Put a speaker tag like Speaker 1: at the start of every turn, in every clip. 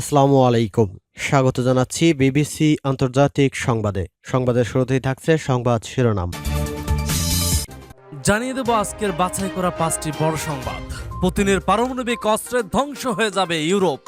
Speaker 1: আসসালামু আলাইকুম। স্বাগত জানাচ্ছি বিবিসি আন্তর্জাতিক সংবাদে। সংবাদের শুরুতেই থাকছে সংবাদ শিরোনাম।
Speaker 2: জানিয়ে দেব আজকের বাছাই করা পাঁচটি বড় সংবাদ। পুতিনের পারমাণবিক অস্ত্রের ধ্বংস হয়ে যাবে ইউরোপ।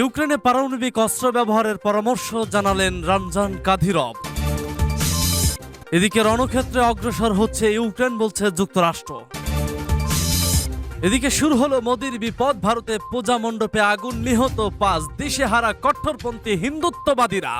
Speaker 2: ইউক্রেনে পারমাণবিক অস্ত্র ব্যবহারের পরামর্শ জানালেন রমজান কাধিরব এদিকে রণক্ষেত্রে অগ্রসর হচ্ছে ইউক্রেন, বলছে যুক্তরাষ্ট্র। এদিকে শুরু হলো মোদির বিপদ, ভারতে পূজা মণ্ডপে আগুন নিহত পাঁচ দিশেহারা কট্টরপন্থী হিন্দুত্ববাদীরা।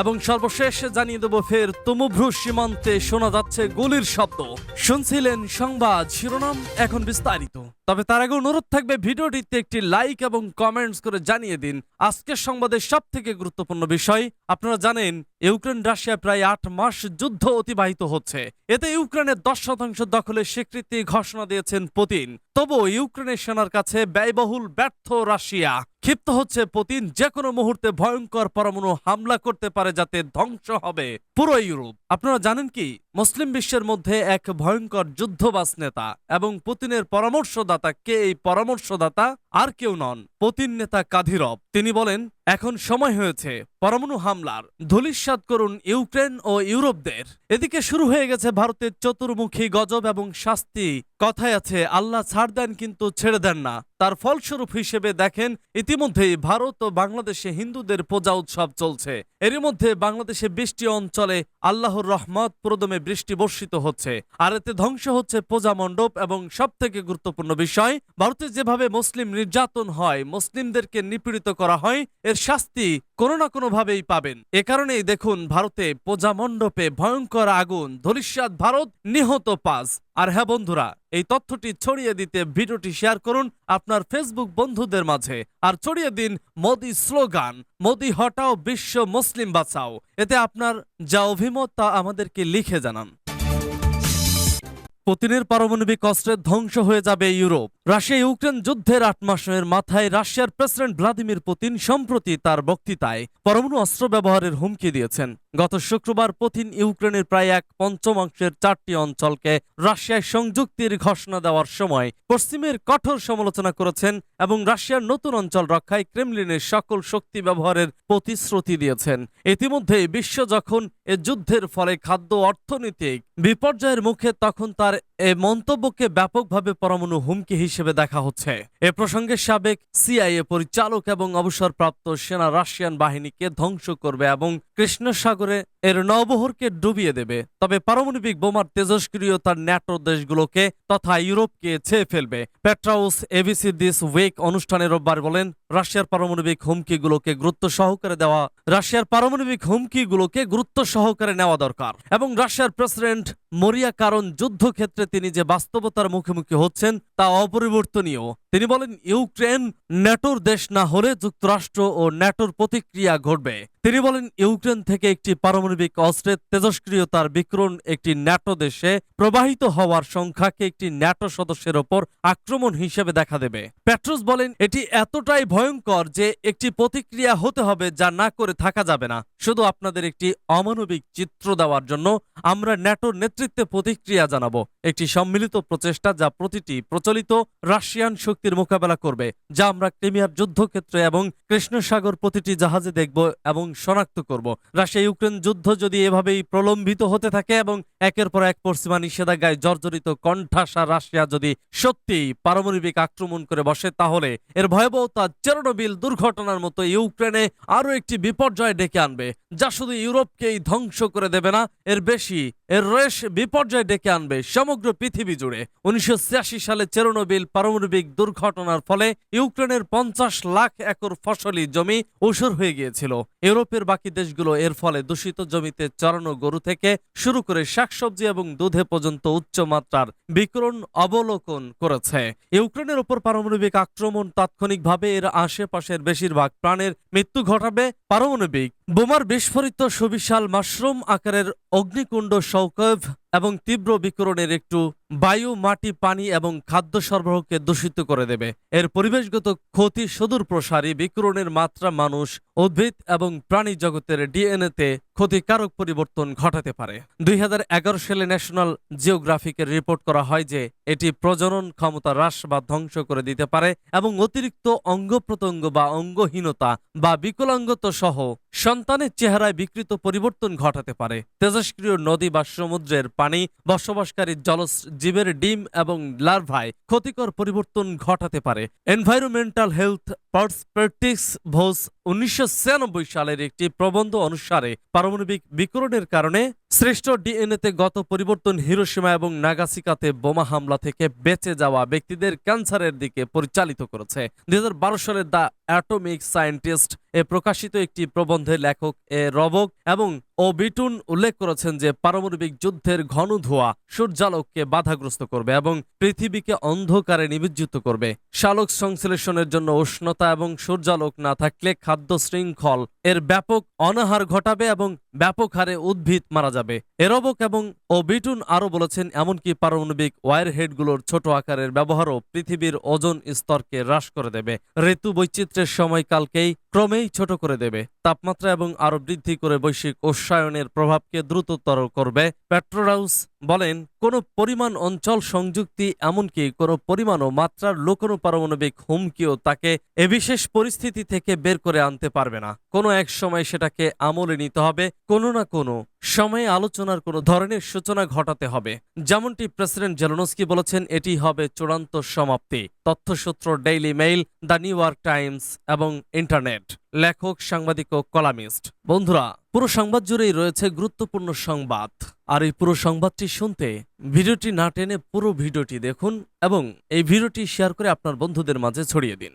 Speaker 2: এবং সর্বশেষ জানিয়ে দেব ফের, তুমুভ্রু সীমান্তে শোনা যাচ্ছে গুলির শব্দ। শুনছিলেন সংবাদ শিরোনাম, এখন বিস্তারিত। তবে তার আগে অনুরোধ থাকবে ভিডিওটিতে একটি লাইক এবং কমেন্টস করে জানিয়ে দিন। আজকের সংবাদের সব থেকে গুরুত্বপূর্ণ বিষয়, আপনারা জানেন ইউক্রেন রাশিয়া প্রায় আট মাস যুদ্ধ অতিবাহিত হচ্ছে। এতে ইউক্রেনের দশ শতাংশ দখলের স্বীকৃতি ঘোষণা দিয়েছেন পুতিন। তবু ইউক্রেনের সেনার কাছে ব্যয়বহুল, ব্যর্থ রাশিয়া। ক্ষিপ্ত হচ্ছে পুতিন যে কোনো মুহূর্তে ভয়ঙ্কর পরমাণু হামলা করতে পারে যাতে ধ্বংস হবে পুরো ইউরোপ। আপনারা জানেন কি? মুসলিম বিশ্বের মধ্যে এক ভয়ঙ্কর যুদ্ধবাস নেতা এবং পুতিনের পরামর্শদাতা কে? এই পরামর্শদাতা আর কেউ নন। পতিন নেতা কাধিরব। তিনি বলেন, এখন সময় হয়েছে, পরমাণু হামলার। ধূলিসাৎ করুন ইউক্রেন ও ইউরোপদের। এদিকে শুরু হয়ে গেছে ভারতের চতুর্মুখী গজব এবং শাস্তি। কথায় আছে, আল্লাহ ছাড় দেন কিন্তু ছেড়ে দেন না। তার ফলস্বরূপ হিসেবে দেখেন, ইতিমধ্যেই ভারত ও বাংলাদেশে হিন্দুদের পূজা উৎসব চলছে। এরই মধ্যে বাংলাদেশে বৃষ্টি অঞ্চলে আল্লাহর রহমত প্রদমে বৃষ্টি বর্ষিত হচ্ছে। আর এতে ধ্বংস হচ্ছে পূজা মণ্ডপ এবং সব থেকে গুরুত্বপূর্ণ বিষয়, ভারতে যেভাবে মুসলিম নির্যাতন হয়, মুসলিমদেরকে নিপীড়িত করা হয়, এর শাস্তি কোনো না কোনো ভাবেই পাবেন। এ কারণেই দেখুন, ভারতে পূজা মণ্ডপে ভয়ঙ্কর আগুন ধরিষ্যাত ভারত নিহত পাঁচ আর হ্যাঁ বন্ধুরা, এই তথ্যটি ছড়িয়ে দিতে ভিডিওটি শেয়ার করুন আপনার ফেসবুক বন্ধুদের মাঝে। আর ছড়িয়ে দিন মোদি স্লোগান, মোদি হটাও বিশ্ব মুসলিম বাঁচাও। এতে আপনার যা অভিমত তা আমাদেরকে লিখে জানান। পুতিনের পারমাণবিক অস্ত্রের ধ্বংস হয়ে যাবে ইউরোপ। রাশিয়া ইউক্রেন যুদ্ধের আট মাসের মাথায় রাশিয়ার প্রেসিডেন্ট ভ্লাদিমির পুতিন সম্প্রতি তার বক্তৃতায় পরমাণু অস্ত্র ব্যবহারের হুমকি দিয়েছেন। গত শুক্রবার পুতিন ইউক্রেনের প্রায় এক পঞ্চমাংশের চারটি অঞ্চলকে রাশিয়ায় সংযুক্তির ঘোষণা দেওয়ার সময় পশ্চিমের কঠোর সমালোচনা করেছেন এবং রাশিয়ার নতুন অঞ্চল রক্ষায় ক্রেমলিনের সকল শক্তি ব্যবহারের প্রতিশ্রুতি দিয়েছেন। ইতিমধ্যে বিশ্ব যখন এ যুদ্ধের ফলে খাদ্য অর্থনৈতিক বিপর্যয়ের মুখে, তখন তার but এ মন্তব্যকে ব্যাপকভাবে পরমাণু হুমকি হিসেবে দেখা হচ্ছে। এ প্রসঙ্গে সাবেক সিআইএ পরিচালক এবং অবসরপ্রাপ্ত সেনা রাশিয়ান বাহিনীকে ধ্বংস করবে এবং কৃষ্ণ সাগরে এর নৌবহরকে ডুবিয়ে দেবে। তবে পারমাণবিক বোমার তেজস্ক্রিয়তার ন্যাটো দেশগুলোকে তথা ইউরোপকে ছেয়ে ফেলবে। পেট্রাউস এবিসি দিস উইক অনুষ্ঠানে রোববার বলেন, রাশিয়ার পারমাণবিক হুমকিগুলোকে গুরুত্ব সহকারে দেওয়া, রাশিয়ার পারমাণবিক হুমকিগুলোকে গুরুত্ব সহকারে নেওয়া দরকার এবং রাশিয়ার প্রেসিডেন্ট মরিয়া কারণ যুদ্ধক্ষেত্রে তিনি যে বাস্তবতার মুখোমুখি হচ্ছেন তা অপরিবর্তনীয়। তিনি বলেন, ইউক্রেন ন্যাটোর দেশ না হলে যুক্তরাষ্ট্র ও ন্যাটোর প্রতিক্রিয়া ঘটবে। তিনি বলেন, ইউক্রেন থেকে একটি পারমাণবিক অস্ত্রের তেজস্ক্রিয়তার বিকরণ একটি ন্যাটো দেশে প্রবাহিত হওয়ার সংখ্যাকে একটি ন্যাটো সদস্যের ওপর আক্রমণ হিসেবে দেখা দেবে। প্যাট্রোস বলেন, এটি এতটাই ভয়ঙ্কর যে একটি প্রতিক্রিয়া হতে হবে যা না করে থাকা যাবে না। শুধু আপনাদের একটি অমানবিক চিত্র দেওয়ার জন্য আমরা ন্যাটোর নেতৃত্বে প্রতিক্রিয়া জানাব। একটি সম্মিলিত প্রচেষ্টা যা প্রতিটি প্রচলিত রাশিয়ান শক্তির মোকাবেলা করবে, যা আমরা ক্রিমিয়ার যুদ্ধক্ষেত্রে এবং কৃষ্ণসাগর প্রতিটি জাহাজে দেখব এবং শনাক্ত করব। রাশিয়া ইউক্রেন যুদ্ধ যদি এভাবেই প্রলম্বিত হতে থাকে এবং একের পর এক পশ্চিমা নিষেধাজ্ঞায় জর্জরিত কণ্ঠাসা রাশিয়া যদি সত্যি পারমাণবিক আক্রমণ করে বসে, তাহলে এর ভয়াবহতা চেরোনোবিল দুর্ঘটনার মতো ইউক্রেনে আরও একটি বিপর্যয় ডেকে আনবে, যা শুধু ইউরোপকেই ধ্বংস করে দেবে না, এর বেশি এর রেশ বিপর্যয় ডেকে আনবে সমগ্র পৃথিবী জুড়ে উনিশশো সালে চেরোনোবিল পারমাণবিক দুর্ঘটনার ফলে ইউক্রেনের পঞ্চাশ লাখ একর ফসলি জমি ঊষর হয়ে গিয়েছিল। ইউরোপের বাকি দেশগুলো এর ফলে দূষিত জমিতে চড়ানো গরু থেকে শুরু করে শাকসবজি এবং দুধে পর্যন্ত উচ্চমাত্রার বিকরণ অবলোকন করেছে। ইউক্রেনের উপর পারমাণবিক আক্রমণ তাৎক্ষণিকভাবে এর আশেপাশের বেশিরভাগ প্রাণের মৃত্যু ঘটাবে পারমাণবিক। বোমার বিস্ফোরিত সুবিশাল মাশরুম আকারের অগ্নিকুণ্ড সৌকভ এবং তীব্র বিকরণের একটু বায়ু, মাটি, পানি এবং খাদ্য সরবরাহকে দূষিত করে দেবে। এর পরিবেশগত ক্ষতি সুদূর প্রসারী বিকরণের মাত্রা মানুষ, উদ্ভিদ এবং প্রাণী জগতের ডিএনএতে ক্ষতিকারক পরিবর্তন ঘটাতে পারে। দুই সালে ন্যাশনাল জিওগ্রাফিকের রিপোর্ট করা হয় যে, এটি প্রজনন ক্ষমতা হ্রাস বা ধ্বংস করে দিতে পারে এবং অতিরিক্ত অঙ্গ প্রত্যঙ্গ বা অঙ্গহীনতা বা বিকলাঙ্গত সহ সন্তানের চেহারায় বিকৃত পরিবর্তন ঘটাতে পারে। তেজস্ক্রিয় নদী বা সমুদ্রের পানি, বসবাসকারী জলজ জীবের ডিম এবং লার্ভায় ক্ষতিকর পরিবর্তন ঘটাতে পারে। এনভায়রনমেন্টাল হেলথ পার্সপেক্টিক্স ভোস উনিশশো ছিয়ানব্বই সালের একটি প্রবন্ধ অনুসারে পারমাণবিক বিকরণের কারণে শ্রেষ্ঠ ডিএনএতে গত পরিবর্তন হিরোসীমা এবং নাগাসিকাতে বোমা হামলা থেকে বেঁচে যাওয়া ব্যক্তিদের ক্যান্সারের দিকে পরিচালিত করেছে। দুই সালে দ্য অ্যাটমিক সায়েন্টিস্ট এ প্রকাশিত একটি প্রবন্ধে লেখক এ রবক এবং ও বিটুন উল্লেখ করেছেন যে পারমাণবিক যুদ্ধের ঘন ধোঁয়া সূর্যালোককে বাধাগ্রস্ত করবে এবং পৃথিবীকে অন্ধকারে নিমজ্জিত করবে। শালক সংশ্লেষণের জন্য উষ্ণতা এবং সূর্যালোক না থাকলে খাদ্য শৃঙ্খল এর ব্যাপক অনাহার ঘটাবে এবং ব্যাপক হারে উদ্ভিদ মারা যাবে। এরবক এবং ও বিটুন আরও বলেছেন, এমনকি পারমাণবিক ওয়ার হেডগুলোর ছোট আকারের ব্যবহারও পৃথিবীর ওজন স্তরকে হ্রাস করে দেবে। ঋতু বৈচিত্র্যের সময়কালকেই ক্রমেই ছোট করে দেবে। তাপমাত্রা এবং আরও বৃদ্ধি করে বৈশ্বিক উষ্ণায়নের প্রভাবকে দ্রুততর করবে। পেট্রোরাউস বলেন, কোন পরিমাণ অঞ্চল সংযুক্তি, এমনকি কোন পরিমাণ ও মাত্রার লোকনো পারমাণবিক হুমকিও তাকে এ বিশেষ পরিস্থিতি থেকে বের করে আনতে পারবে না। কোনো এক সময় সেটাকে আমলে নিতে হবে, কোনো না কোনো সময়ে আলোচনার কোনো ধরনের সূচনা ঘটাতে হবে। যেমনটি প্রেসিডেন্ট জেলনস্কি বলেছেন, এটি হবে চূড়ান্ত সমাপ্তি। তথ্যসূত্র Daily Mail the New York Times এবং ইন্টারনেট লেখক, সাংবাদিক ও কলামিস্ট। বন্ধুরা, পুরো সংবাদ জুড়েই রয়েছে গুরুত্বপূর্ণ সংবাদ। আর এই পুরো সংবাদটি শুনতে ভিডিওটি না টেনে পুরো ভিডিওটি দেখুন এবং এই ভিডিওটি শেয়ার করে আপনার বন্ধুদের মাঝে ছড়িয়ে দিন।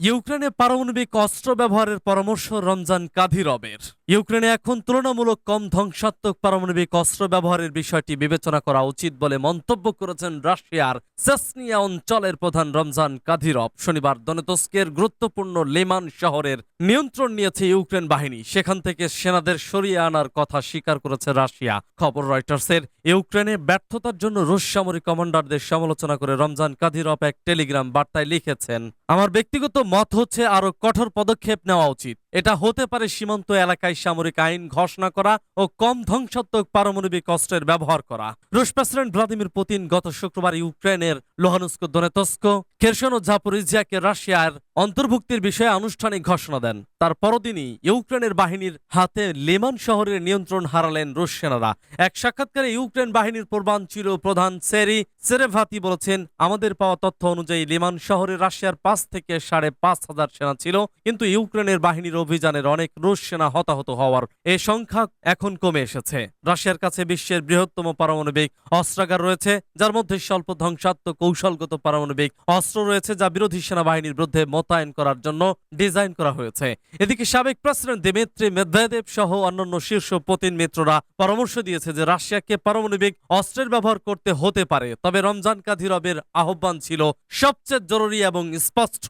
Speaker 2: ইউক্রেনে পারমাণবিক অস্ত্র ব্যবহারের পরামর্শ রমজান কাদিরবের ইউক্রেনে এখন তুলনামূলক কম ধ্বংসাত্মক পারমাণবিক অস্ত্র ব্যবহারের বিষয়টি বিবেচনা করা উচিত বলে মন্তব্য করেছেন রাশিয়ার সেসনিয়া অঞ্চলের প্রধান রমজান কাদিরব শনিবার দনেতস্কের গুরুত্বপূর্ণ লেমান শহরের নিয়ন্ত্রণ নিয়েছে ইউক্রেন বাহিনী। সেখান থেকে সেনাদের সরিয়ে আনার কথা স্বীকার করেছে রাশিয়া। খবর রয়টার্সের, ইউক্রেনে ব্যর্থতার জন্য রুশ সামরিক কমান্ডারদের সমালোচনা করে রমজান কাদিরব এক টেলিগ্রাম বার্তায় লিখেছেন আমার ব্যক্তিগত মত হচ্ছে আরও কঠোর পদক্ষেপ নেওয়া উচিত। এটা হতে পারে সীমান্ত এলাকায় সামরিক আইন ঘোষণা করা ও কম ধ্বংসাত্মক পারমাণবিক অস্ত্রের ব্যবহার করা। রুশ প্রেসিডেন্ট ভ্লাদিমির পুতিন গত শুক্রবার ইউক্রেনের লোহানুস্ক, দনেতস্ক, খেরসন ও জাপোরিজিয়াকে রাশিয়ার অন্তর্ভুক্তির বিষয়ে আনুষ্ঠানিক ঘোষণা দেন। তার পরদিনই ইউক্রেনের বাহিনীর হাতে লেমান শহরের নিয়ন্ত্রণ হারালেন রুশ সেনারা। এক সাক্ষাৎকারে ইউক্রেন বাহিনীর পূর্বাঞ্চল প্রধান সেরি সেরেভাতি বলেছেন, আমাদের পাওয়া তথ্য অনুযায়ী লেমান শহরে রাশিয়ার পাঁচ থেকে সাড়ে পাঁচ হাজার সেনা ছিল, কিন্তু ইউক্রেনের বাহিনীর অভিযানের অনেক রুশ সেনা হতাহত হওয়ার এ সংখ্যা এখন কমে এসেছে। রাশিয়ার কাছে বিশ্বের বৃহত্তম পারমাণবিক অস্ত্রাগার রয়েছে, যার মধ্যে স্বল্প ধ্বংসাত্মক কৌশলগত পারমাণবিক অস্ত্র রয়েছে, যা বিরোধী সেনাবাহিনীর বিরুদ্ধে মোতায়েন করার জন্য ডিজাইন করা হয়েছে। এদিকে সাবেক প্রেসিডেন্ট দিমিত্রি মেদভেদেব সহ অন্যান্য শীর্ষ পতিন মিত্ররা পরামর্শ দিয়েছে যে রাশিয়াকে পারমাণবিক অস্ত্রের ব্যবহার করতে হতে পারে, তবে রমজান কাদিরবের আহ্বান ছিল সবচেয়ে জরুরি এবং স্পষ্ট।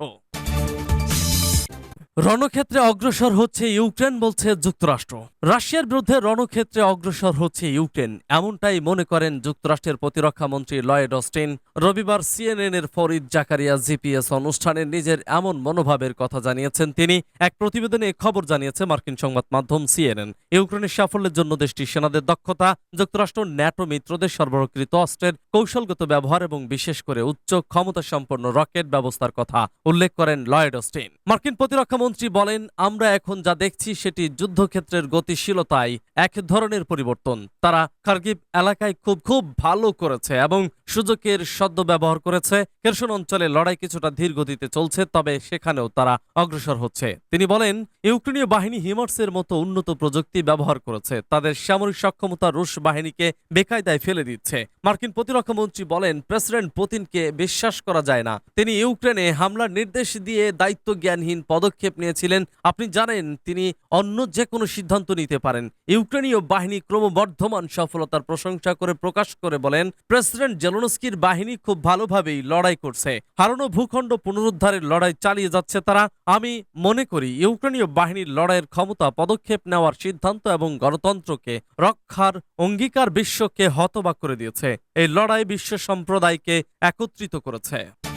Speaker 2: রণক্ষেত্রে অগ্রসর হচ্ছে ইউক্রেন বলছে যুক্তরাষ্ট্র। রাশিয়ার বিরুদ্ধে রণক্ষেত্রে অগ্রসর হচ্ছে ইউক্রেন, এমনটাই মনে করেন যুক্তরাষ্ট্রের প্রতিরক্ষা মন্ত্রী লয়েড অস্টিন। রবিবার সিএনএন এর ফরিদ জাকারিয়া জিপিএস অনুষ্ঠানে নিজের এমন মনোভাবের কথা জানিয়েছেন তিনি। এক প্রতিবেদনে খবর জানিয়েছে মার্কিন সংবাদ মাধ্যম সিএনএন। ইউক্রেনের সাফল্যের জন্য দেশটির সেনাদের দক্ষতা, যুক্তরাষ্ট্র ন্যাটো মিত্রদের সরবরাহকৃত অস্ত্রের কৌশলগত ব্যবহার এবং বিশেষ করে উচ্চ ক্ষমতা সম্পন্ন রকেট ব্যবস্থার কথা উল্লেখ করেন লয়েড অস্টিন। মার্কিন প্রতিরক্ষা মন্ত্রী বলেন, আমরা এখন যা দেখছি সেটি যুদ্ধক্ষেত্রের গতিশীলতায় এক ধরনের পরিবর্তন। তারা খার্গিভ এলাকায় খুব খুব ভালো করেছে এবং সুযোগের সদ্য ব্যবহার করেছে। কেরসন অঞ্চলে লড়াই কিছুটা ধীর গতিতে চলছে, তবে সেখানেও তারা অগ্রসর হচ্ছে। তিনি বলেন, ইউক্রেনীয় বাহিনী হিমার্সের মতো উন্নত প্রযুক্তি ব্যবহার করেছে। তাদের সামরিক সক্ষমতা রুশ বাহিনীকে বেকায়দায় ফেলে দিচ্ছে। মার্কিন প্রতিরক্ষা মন্ত্রী বলেন, প্রেসিডেন্ট পুতিনকে বিশ্বাস করা যায় না। তিনি ইউক্রেনে হামলার নির্দেশ দিয়ে দায়িত্ব জ্ঞানহীন পদক্ষেপ নিয়েছিলেন। আপনি জানেন, তিনি অন্য যে কোনো সিদ্ধান্ত নিতে পারেন। ইউক্রেনীয় বাহিনী ক্রমবর্ধমান সফলতার প্রশংসা করে প্রকাশ করে বলেন, প্রেসিডেন্ট জেলনস্কির বাহিনী খুব ভালোভাবেই লড়াই করছে। হারানো ভূখণ্ড পুনরুদ্ধারের লড়াই চালিয়ে যাচ্ছে তারা। আমি মনে করি, ইউক্রেনীয় বাহিনীর লড়াইয়ের ক্ষমতা, পদক্ষেপ নেওয়ার সিদ্ধান্ত এবং গণতন্ত্রকে রক্ষার অঙ্গীকার বিশ্বকে হতবাক করে দিয়েছে। এই লড়াই বিশ্ব সম্প্রদায়কে একত্রিত করেছে।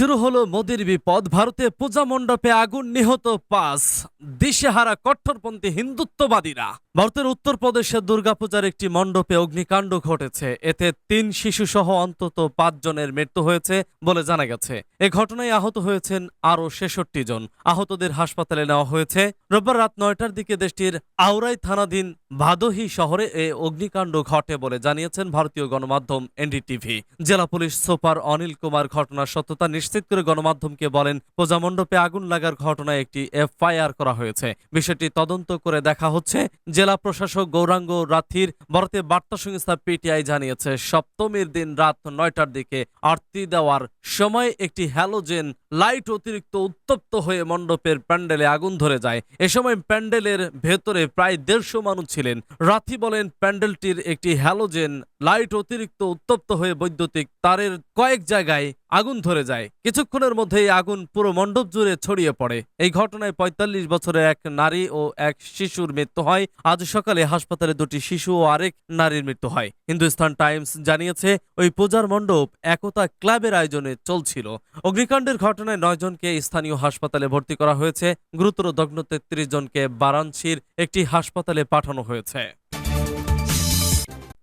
Speaker 2: শুরু হলো মোদির বিপদ। ভারতে পূজা মণ্ডপে আগুন নিহত পাঁচ। দিশেহারা কট্টরপন্থী হিন্দুত্ববাদীরা। ভারতের উত্তরপ্রদেশের দুর্গাপূজার একটি মণ্ডপে অগ্নিকাণ্ড ঘটেছে। এতে তিন শিশু সহ অন্তত পাঁচ জনের মৃত্যু হয়েছে বলে জানা গেছে। এ ঘটনায় আহত হয়েছেন আরও ছেষট্টি জন। আহতদের হাসপাতালে নেওয়া হয়েছে। রোববার রাত নয়টার দিকে দেশটির আউরাই থানাধীন ভাদোহি শহরে এ অগ্নিকাণ্ড ঘটে বলে জানিয়েছেন ভারতীয় গণমাধ্যম এনডিটিভি। জেলা পুলিশ সুপার অনিল কুমার ঘটনার সত্যতা নিশ্চিত করে গণমাধ্যমকে বলেন, পূজা মণ্ডপে আগুন লাগার ঘটনায় একটি এফআইআর করা হয়েছে। বিষয়টি তদন্ত করে দেখা হচ্ছে জেলা প্রশাসক গৌরাঙ্গ রাথির ভারতের বার্তা সংস্থা পিটিআই জানিয়েছে, সপ্তমীর দিন রাত নয়টার দিকে আরতি দেওয়ার সময় একটি হ্যালোজেন লাইট অতিরিক্ত উত্তপ্ত হয়ে মণ্ডপের প্যান্ডেলে আগুন ধরে যায়। এ সময় প্যান্ডেলের ভেতরে প্রায় দেড়শো মানুষ ছিলেন। রাথি বলেন, প্যান্ডেলটির একটি হ্যালোজেন লাইট অতিরিক্ত উত্তপ্ত হয়ে বৈদ্যুতিক তারের কয়েক জায়গায় আগুন ধরে যায়। কিছুক্ষণের মধ্যেই আগুন পুরো মণ্ডপ জুড়ে ছড়িয়ে পড়ে। এই ঘটনায় পঁয়তাল্লিশ বছরের এক নারী ও এক শিশুর মৃত্যু হয়। আজ সকালে হাসপাতালে দুটি শিশু ও আরেক নারীর মৃত্যু হয়। হিন্দুস্তান টাইমস জানিয়েছে, ওই পূজার মণ্ডপ একতা ক্লাবের আয়োজনে চলছিল। অগ্নিকাণ্ডের ঘটনায় নয় জনকে স্থানীয় হাসপাতালে ভর্তি করা হয়েছে। গুরুতর দগ্ন তেত্রিশ জনকে বারাণসীর একটি হাসপাতালে পাঠানো হয়েছে।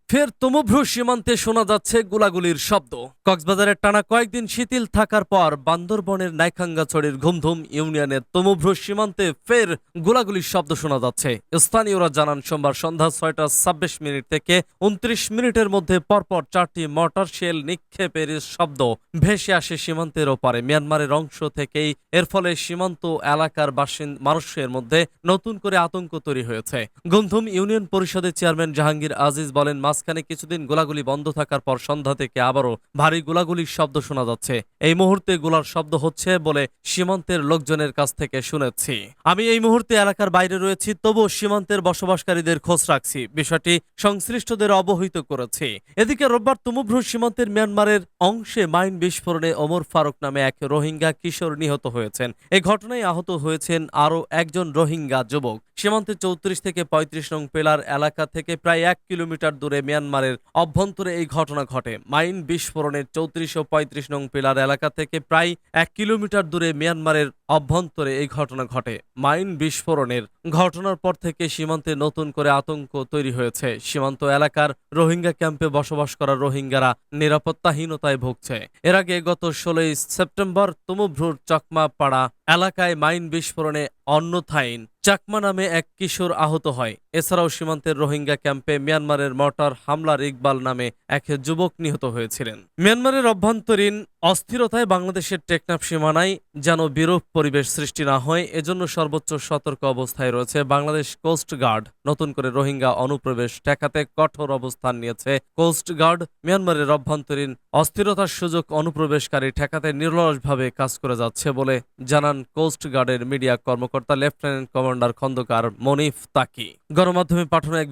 Speaker 2: ফের তমুভ্রু সীমান্তে শোনা যাচ্ছে গোলাগুলির শব্দ। কক্সবাজারের টানা কয়েকদিন শিথিল থাকার পর বান্দরবনের নাইখাঙ্গাছড়ির ঘুমধুম ইউনিয়নের তমুভ্রু সীমান্তে ফের গোলাগুলির শব্দ শোনা যাচ্ছে। স্থানীয়রা জানান, সোমবার সন্ধ্যা ছয়টা ছাব্বিশ মিনিট থেকে উনত্রিশ মিনিটের মধ্যে পরপর চারটি মর্টার শেল নিক্ষেপের শব্দ ভেসে আসে সীমান্তের ওপারে। মিয়ানমারের অংশ থেকেই এর ফলে সীমান্ত এলাকার বাসিন মানুষের মধ্যে নতুন করে আতঙ্ক তৈরি হয়েছে। গুমধুম ইউনিয়ন পরিষদের চেয়ারম্যান জাহাঙ্গীর আজিজ বলেন মাঝখানে কিছুদিন গোলাগুলি বন্ধ থাকার পর সন্ধ্যা থেকে আবারও ভারী গোলাগুলির শব্দ শোনা যাচ্ছে। এই মুহূর্তে গোলার শব্দ হচ্ছে বলে সীমান্তের লোকজনের কাছ থেকে শুনেছি। আমি এই মুহূর্তে এলাকার বাইরে রয়েছি, তবুও সীমান্তের বসবাসকারীদের খোঁজ রাখছি। বিষয়টি সংশ্লিষ্টদের অবহিত করেছি। এদিকে রোববার তুমুভ্রু সীমান্তের মিয়ানমারের অংশে মাইন বিস্ফোরণে ওমর ফারুক নামে এক রোহিঙ্গা কিশোর নিহত হয়েছেন। এই ঘটনায় আহত হয়েছেন আরও একজন রোহিঙ্গা যুবক। সীমান্তে চৌত্রিশ থেকে পঁয়ত্রিশ নং পেলার এলাকা থেকে প্রায় এক কিলোমিটার দূরে মিয়ানমারের অভ্যন্তরে এই ঘটনা ঘটে। মাইন বিস্ফোরণের চৌত্রিশ ও পঁয়ত্রিশ নং পেলার এলাকা থেকে প্রায় এক কিলোমিটার দূরে মিয়ানমারের অভ্যন্তরে এই ঘটনা ঘটে। মাইন বিস্ফোরণের ঘটনার পর থেকে সীমান্তে নতুন করে আতঙ্ক তৈরি হয়েছে। সীমান্ত এলাকার রোহিঙ্গা ক্যাম্পে বসবাস করা রোহিঙ্গারা নিরাপত্তাহীনতায় ভুগছে। এর আগে গত ষোলোই সেপ্টেম্বর তুমুভ্রুর চকমা পাড়া এলাকায় মাইন বিস্ফোরণে অন্যথাইন চাকমা নামে এক কিশোর আহত হয়। এছাড়াও সীমান্তের রোহিঙ্গা ক্যাম্পে মিয়ানমারের মর্টার হামলার ইকবাল নামে এক যুবক নিহত হয়েছিলেন। মিয়ানমারের অভ্যন্তরীণ অস্থিরতায় বাংলাদেশের টেকনাফ সীমানায় যেন বিরূপ পরিবেশ সৃষ্টি না হয়, এজন্য সর্বোচ্চ সতর্ক অবস্থায় রয়েছে বাংলাদেশ কোস্ট গার্ড। নতুন করে রোহিঙ্গা অনুপ্রবেশ ঠেকাতে কঠোর অবস্থান নিয়েছে কোস্ট গার্ড। মিয়ানমারের অভ্যন্তরীণ অস্থিরতার সুযোগ অনুপ্রবেশকারী ঠেকাতে নির্লসভাবে কাজ করে যাচ্ছে বলে জানান কোস্ট গার্ডের মিডিয়া কর্মকর্তা লেফটেন্যান্ট কমান্ডার খন্দকার মনিফ তাকি। গণমাধ্যমে পাঠানো এক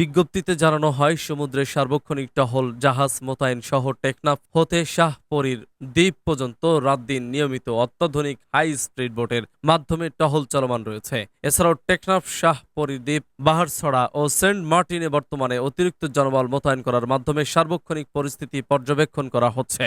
Speaker 2: বিজ্ঞপ্তিতে জানানো হয়, সমুদ্রের সার্বক্ষণিক টহল জাহাজ মোতায়েন সহ টেকনাফ হতে শাহপরীর দ্বীপ পর্যন্ত রাত দিন নিয়মিত অত্যাধুনিক হাই স্পিড বোটের মাধ্যমে টহল চলমান রয়েছে। এছাড়াও টেকনাফ শাহ পরিদ্বীপ বাহারছড়া ও সেন্ট মার্টিনে বর্তমানে অতিরিক্ত জনবল মোতায়েন করার মাধ্যমে সার্বক্ষণিক পরিস্থিতি পর্যবেক্ষণ করা হচ্ছে।